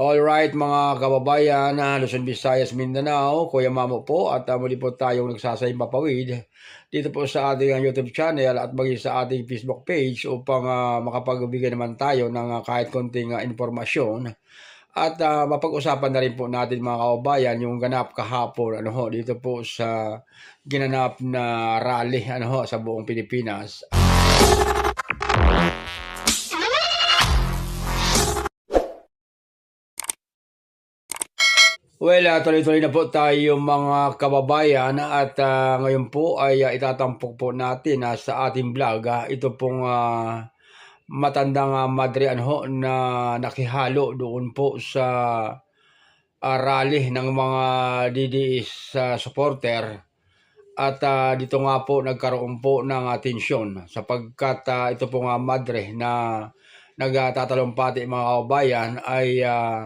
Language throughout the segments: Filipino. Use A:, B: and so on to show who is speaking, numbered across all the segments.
A: Alright mga kababayan, ah, Luzon, Visayas, Mindanao, Kuya Mamo po at ah, muli po tayong nagsasayang papawid dito po sa ating ah, YouTube channel at maging sa ating Facebook page upang ah, makapagbigay naman tayo ng ah, kahit konting ah, informasyon at ah, mapag-usapan na rin po natin mga kababayan yung ganap kahapon ano ho, dito po sa ginanap na rally ano ho, sa buong Pilipinas. Well, uh, tuloy-tuloy na po tayo mga kababayan at ah, ngayon po ay ah, itatampok po natin ah, sa ating vlog. ah, ito pong ah, matandang ah, madre ano, na nakihalo doon po sa ah, rally ng mga DDS uh, supporter. At ah, dito nga po nagkaroon po ng ah, tensyon sapagkat ah, ito pong ah, madre na nagtatalumpati mga kababayan ay ah,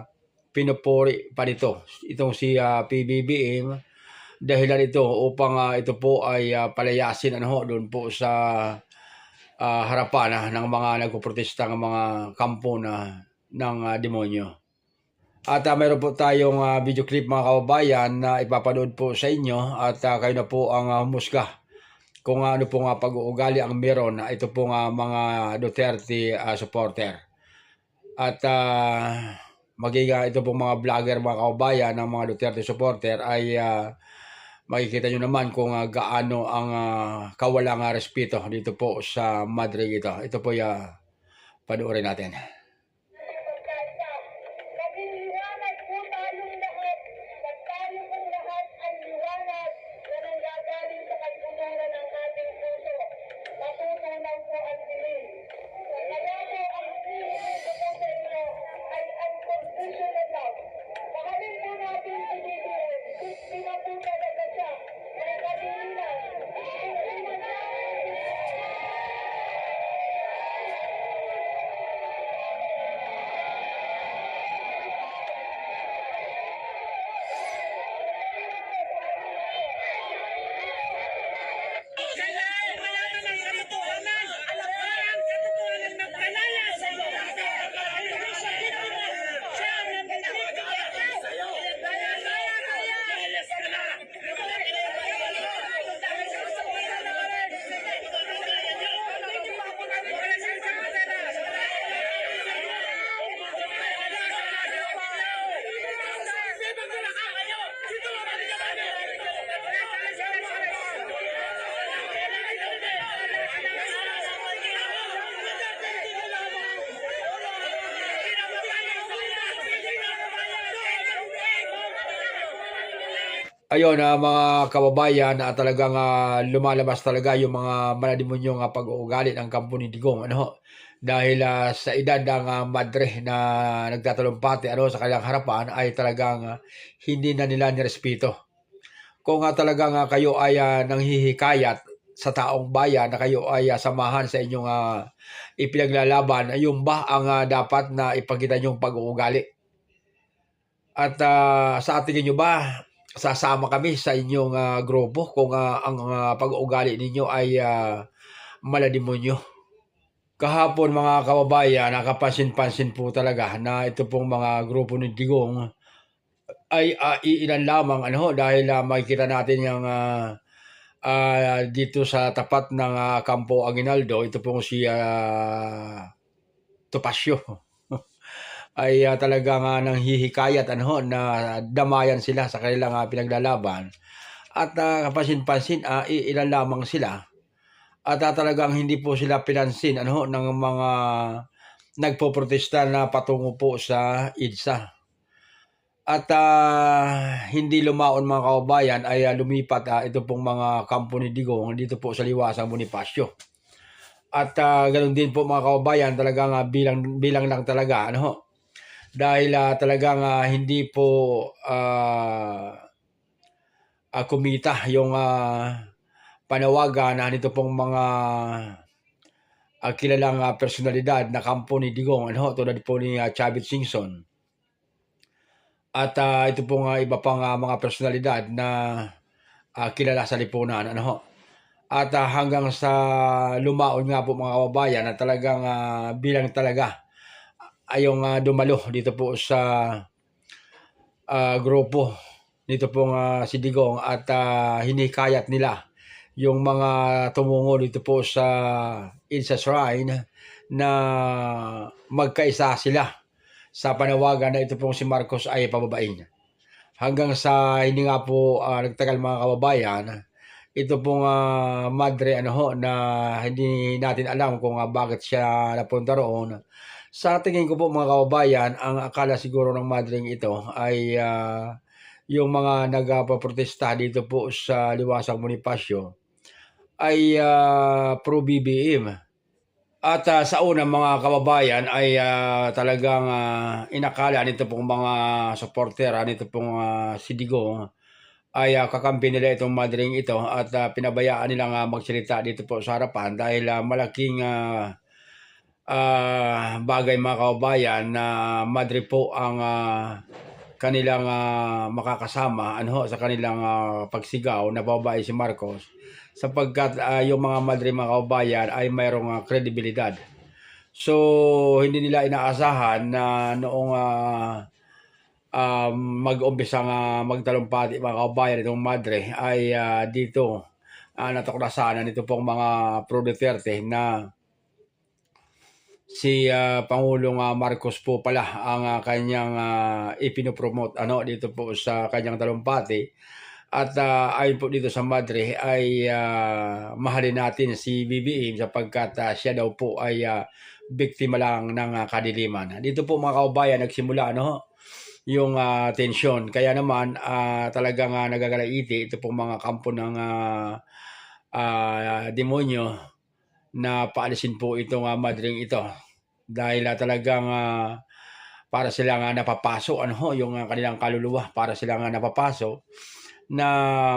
A: pinupuri pa nito itong si ah, PBBM dahilan ito upang ah, ito po ay ah, palayasin ano doon po sa ah, harapan ah, ng mga nagpoprotesta ng mga kampo na ng ah, demonyo. At ah, mayroon po tayong ah, video clip mga kababayan na ipapanood po sa inyo at ah, kayo na po ang ah, humusga kung ano po nga pag-uugali ang meron na ito po nga mga Duterte ah, supporter. At ah, maging ah, ito pong mga vlogger, mga kaubayan ng mga Duterte supporter ay ah, makikita nyo naman kung ah, gaano ang ah, kawalang respeto dito po sa Madrid ito. Ito po yung panoorin natin. Ayun, ah, mga kababayan, na talagang ah, lumalabas talaga yung mga malademonyo nga pag-uugali ng kampo ni Digong. Ano, dahil ah, sa edad ng ah, madre na nagtatalumpati ano, sa kanilang harapan ay talagang ah, hindi na nila nirespeto. Kung nga talagang ah, kayo ay ah, nanghihikayat sa taong bayan na kayo ay ah, samahan sa inyong ah, ipinaglalaban, yung ba ang ah, dapat na ipakita niyong pag-uugali? At ah, sa tingin nyo ba, sasama kami sa inyong ah, grupo kung ah, ang ah, pag-uugali ninyo ay uh, malademonyo. Kahapon mga kababayan, nakapansin-pansin po talaga na ito pong mga grupo ni Digong ay ah, iilan lamang ano dahil ah, makikita natin yung ah, ah, dito sa tapat ng ah, Campo Aguinaldo, ito pong si ah, Topacio ay ah, talagang uh, nanghihikayat ano, na damayan sila sa kanilang ah, pinaglalaban. At uh, kapansin-pansin, uh, ilan lamang sila. At ah, talagang hindi po sila pinansin ano, ng mga nagpoprotesta na patungo po sa EDSA. At ah, hindi lumaon mga kaubayan ay ah, lumipat ah, ito pong mga kampo ni Digong dito po sa Liwasang Bonifacio. At ah, ganun din po mga kaubayan talagang ah, bilang bilang lang talaga ano dahil ah, talagang ah, hindi po ah, ah, kumita yung ah, panawagan na nito pong mga ah, kilalang ah, personalidad na kampo ni Digong ano tulad po ni ah, Chavit Singson at ah, ito pong ah, iba pang ah, mga personalidad na ah, kilala sa lipunan ano. At ah, hanggang sa lumaon nga po mga kababayan na talagang ah, bilang talaga ayong ah, dumalo dito po sa ah, grupo dito pong ah, si Digong at ah, hinikayat nila yung mga tumungo dito po sa Insa Shrine na magkaisa sila sa panawagan na ito pong si Marcos ay pababain. Hanggang sa hindi nga po ah, nagtagal mga kababayan, ito pong ah, madre ano ho na hindi natin alam kung ah, bakit siya napunta roon. Sa tingin ko po mga kababayan, ang akala siguro ng madring ito ay ah, yung mga nagpaprotesta dito po sa Liwasang Bonifacio ay ah, pro BBM. At ah, sa una mga kababayan ay ah, talagang ah, inakala nito pong mga supporter nito pong ah, si Digong ay ah, kakampi nila itong madring ito at ah, pinabayaan nilang ah, magsalita dito po sa harapan dahil ah, malaking ah, ah, bagay mga kababayan na madre po ang ah, kanilang ah, makakasama ano sa kanilang ah, pagsigaw na babae si Marcos sapagkat ah, yung mga madre mga kababayan ay mayroong ah, kredibilidad. So, hindi nila inaasahan na noong ah, um, mag-umpisa nga magtalumpati mga kababayan itong madre ay ah, dito uh, natuklasan nito pong mga pro Duterte na si ah, Pangulong ah, Marcos po pala ang ah, kanyang uh, ipinopromote ano dito po sa kanyang talumpati at ah, ayon po dito sa Madre ay ah, mahalin natin si BBM sapagkat ah, siya daw po ay ah, biktima lang ng ah, kadiliman. Dito po mga kaubayan nagsimula ano yung ah, tensyon. Kaya naman ah, talagang uh, nagagalaiti ito pong mga kampo ng ah, ah, demonyo na paalisin po itong uh, madring ito dahil ah, talagang ah, para sila nga napapaso ano yung ah, kanilang kaluluwa para sila nga napapaso na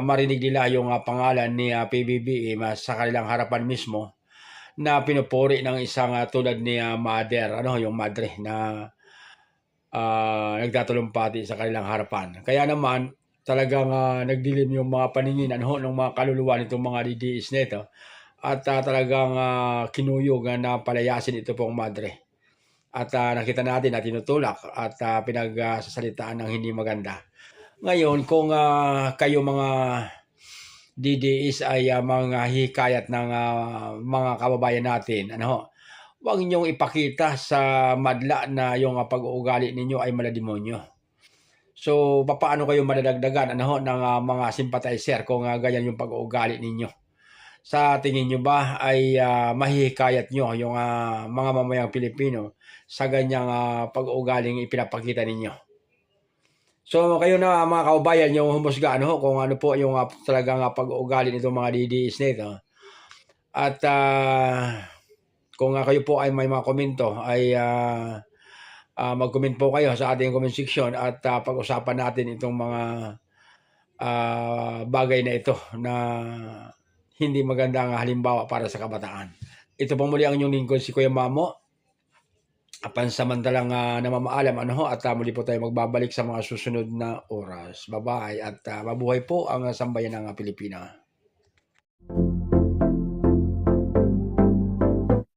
A: marinig nila yung ah, pangalan ni ah, PBBM ah, sa kanilang harapan mismo na pinupuri ng isang ah, tulad ni ah, mother ano yung madre na ah, nagtatulumpati sa kanilang harapan. Kaya naman talagang ah, nagdilim yung mga paningin ano ng mga kaluluwa nitong mga DDS nito at ah, talagang ah, kinuyog na palayasin ito pong madre. At ah, nakita natin na tinutulak at ah, pinagsasalitaan ng hindi maganda. Ngayon, kung ah, kayo mga DDS ay ah, mga hikayat ng ah, mga kababayan natin, ano ho, huwag ninyong ipakita sa madla na yung pag-uugali ninyo ay malademonyo. So, paano kayo madadagdagan ano ng ah, mga sympathizer kung ah, ganyan yung pag-uugali ninyo? Sa tingin nyo ba ay ah, mahihikayat nyo yung ah, mga mamayang Pilipino sa ganyang ah, pag-uugaling ipinapakita ninyo? So kayo na mga kaubayan yung humusga ano kung ano po yung uh, talagang uh, pag-uugali nitong mga DDS nito. At ah, kung uh, kayo po ay may mga komento ay ah, ah, mag-comment po kayo sa ating comment section at ah, pag-usapan natin itong mga ah, bagay na ito na hindi magandang halimbawa para sa kabataan. Ito po muli ang inyong lingkod si Kuya Mamo pansamantalang uh, namamaalam ano ho at uh, muli po tayo magbabalik sa mga susunod na oras. Bye-bye at uh, mabuhay po ang sambayan ng uh, Pilipina.